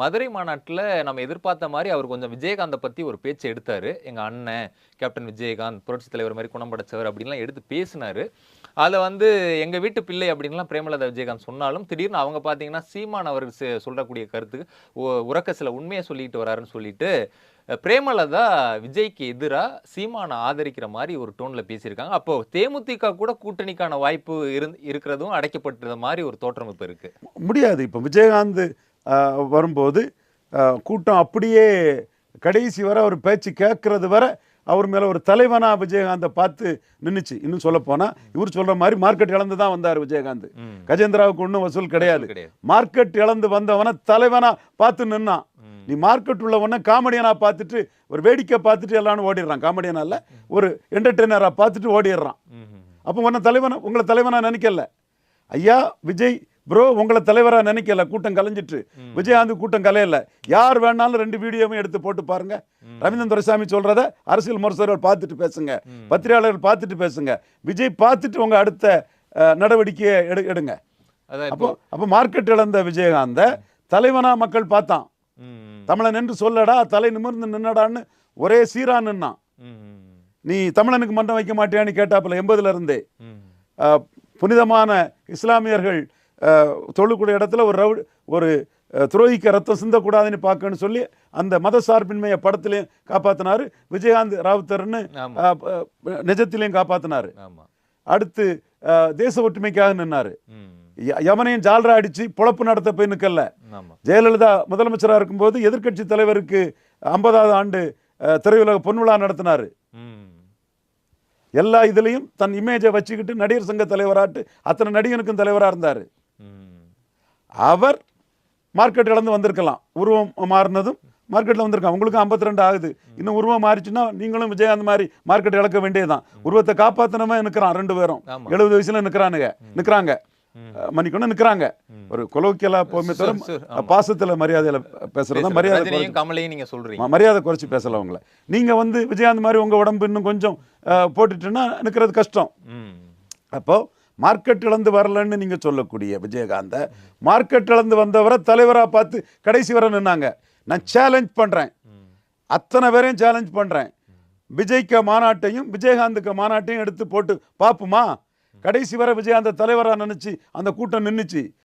மதுரை மாநாட்டில் நம்ம எதிர்பார்த்த மாதிரி அவர் கொஞ்சம் விஜயகாந்தை பற்றி ஒரு பேச்சு எடுத்தார். எங்கள் அண்ணன், கேப்டன் விஜயகாந்த், புரட்சித் தலைவர் மாதிரி குணம் படைச்சவர் அப்படின்லாம் எடுத்து பேசினார். அதை வந்து எங்கள் வீட்டு பிள்ளை அப்படின்லாம் பிரேமலதா விஜயகாந்த் சொன்னாலும், திடீர்னு அவங்க பார்த்தீங்கன்னா, சீமான் அவர் செ சொல்லக்கூடிய கருத்துக்கு உ சில உண்மையை சொல்லிட்டு வராருன்னு சொல்லிட்டு, பிரேமலதா விஜய்க்கு எதிராக சீமானை ஆதரிக்கிற மாதிரி ஒரு டோனில் பேசியிருக்காங்க. அப்போ தேமுதிக கூட கூட்டணிக்கான வாய்ப்பு இருந் இருக்கிறதும் அடைக்கப்பட்டது மாதிரி ஒரு தோற்றம் இப்போ இருக்குது முடியாது. இப்போ விஜயகாந்த் வரும்போது கூட்டம் அப்படியே கடைசி வரை அவர் பேச்சு கேட்கறது வரை அவர் மேல ஒரு தலைவனா விஜயகாந்தை பார்த்து நின்னுச்சு இன்னும் சொல்ல போனா இவர் சொல்ற மாதிரி மார்க்கெட் இழந்து தான் வந்தார் விஜயகாந்த். கஜேந்திராவுக்கு ஒன்றும் வசூல் கிடையாது கிடையாது. மார்க்கெட் இழந்து வந்தவன தலைவனா பார்த்து நின்னான். நீ மார்க்கெட் உள்ளவன காமெடியனா பார்த்துட்டு ஒரு வேடிக்கை பார்த்துட்டு எல்லாரும் ஓடிடுறான் காமெடியனா இல்ல ஒரு என்டர்டெய்னரா பார்த்துட்டு ஓடிடுறான். அப்போ உன்னை தலைவனா உங்களை தலைவனா நினைக்கல ஐயா விஜய் ப்ரோ உங்களை தலைவரா நினைக்கல. கூட்டம் கலைஞ்சிட்டு. விஜயகாந்த் கூட்டம் கலையல. யார் வேணாலும் ரெண்டு வீடியோவும் எடுத்து போட்டு பாருங்க. ரவீந்திரன் துரைசாமி சொல்றத அரசியல் விமர்சகர்கள் பார்த்துட்டு பேசுங்க. பத்திரிகையாளர்கள் பார்த்துட்டு பேசுங்க. விஜய் பார்த்துட்டு உங்க அடுத்த நடவடிக்கையை எடு எடுங்க. அப்போ அப்போ மார்க்கெட் இழந்த விஜயகாந்த தலைவனா மக்கள் பார்த்தான். தமிழன் என்று சொல்லடா தலை நிமிர்ந்து நின்னடான்னு ஒரே சீரா நின்னான். நீ தமிழனுக்கு மன்றம் வைக்க மாட்டியான்னு கேட்டாப்புல எண்பதுல இருந்தே. புனிதமான இஸ்லாமியர்கள் தொழக்கூடிய இடத்துல ஒரு ரவு ஒரு துரோகிக்க ரத்தம் சிந்தக்கூடாதுன்னு பார்க்கணும்னு சொல்லி அந்த மத சார்பின்மையை படத்திலையும் காப்பாத்தினாரு விஜயகாந்த் ராவுத்தர்னு நிஜத்திலையும் காப்பாத்தினாரு ஆமா. அடுத்து தேச ஒற்றுமைக்காக நின்னாரு ம். ய- எவனையும் ஜால்ரா அடிச்சு பொழப்பு நடத்த போய் நிக்கல ஆமா. ஜெயலலிதா முதலமைச்சராக இருக்கும்போது எதிர்க்கட்சி தலைவருக்கு ஐம்பதாவது ஆண்டு திரையுலக பொன்விழா நடத்தினாரு. எல்லா இதுலயும் தன் இமேஜை வச்சுக்கிட்டு நடிகர் சங்க தலைவராட்டு அத்தனை நடிகனுக்கும் தலைவராக இருந்தார். அவர் மார்க்கெட் இழந்து வந்திருக்கலாம். உருவம் மாறினதும் மார்க்கெட்டில் வந்திருக்கான் உங்களுக்கு 52 ஆகுது. இன்னும் உருவம் மாறிச்சுன்னா நீங்களும் விஜயகாந்த் மாதிரி மார்க்கெட் இழக்க வேண்டியதுதான். உருவத்தை காப்பாத்தினமே நிற்கிறான் ரெண்டு பேரும். எழுபது வயசுல நிற்கிறானுங்க நிற்கிறாங்க மன்னிக்கணும் நிற்கிறாங்க ஒரு கொலோக்கியலா போமே தவிர. பாசத்துல மரியாதையில பேசுறது மரியாதை கமலையும் நீங்க சொல்றீங்க. ம- மரியாதை குறைச்சி பேசல அவங்கள. நீங்க வந்து விஜயகாந்த் மாதிரி உங்க உடம்பு இன்னும் கொஞ்சம் போட்டுட்டுன்னா நிற்கிறது கஷ்டம். ம். அப்போ மார்க்கெட் இழந்து வரலன்னு நீங்கள் சொல்லக்கூடிய விஜயகாந்த மார்க்கெட் இழந்து வந்தவரை தலைவராக பார்த்து கடைசி வரை நின்னாங்க. நான் சேலஞ்ச் பண்ணுறேன் அத்தனை பேரையும் சேலஞ்ச் பண்ணுறேன் விஜய்க்கு மாநாட்டையும் விஜயகாந்துக்கு மாநாட்டையும் எடுத்து போட்டு பார்ப்போமா? கடைசி வர விஜயகாந்த தலைவராக நினச்சி அந்த கூட்டம் நின்றுச்சு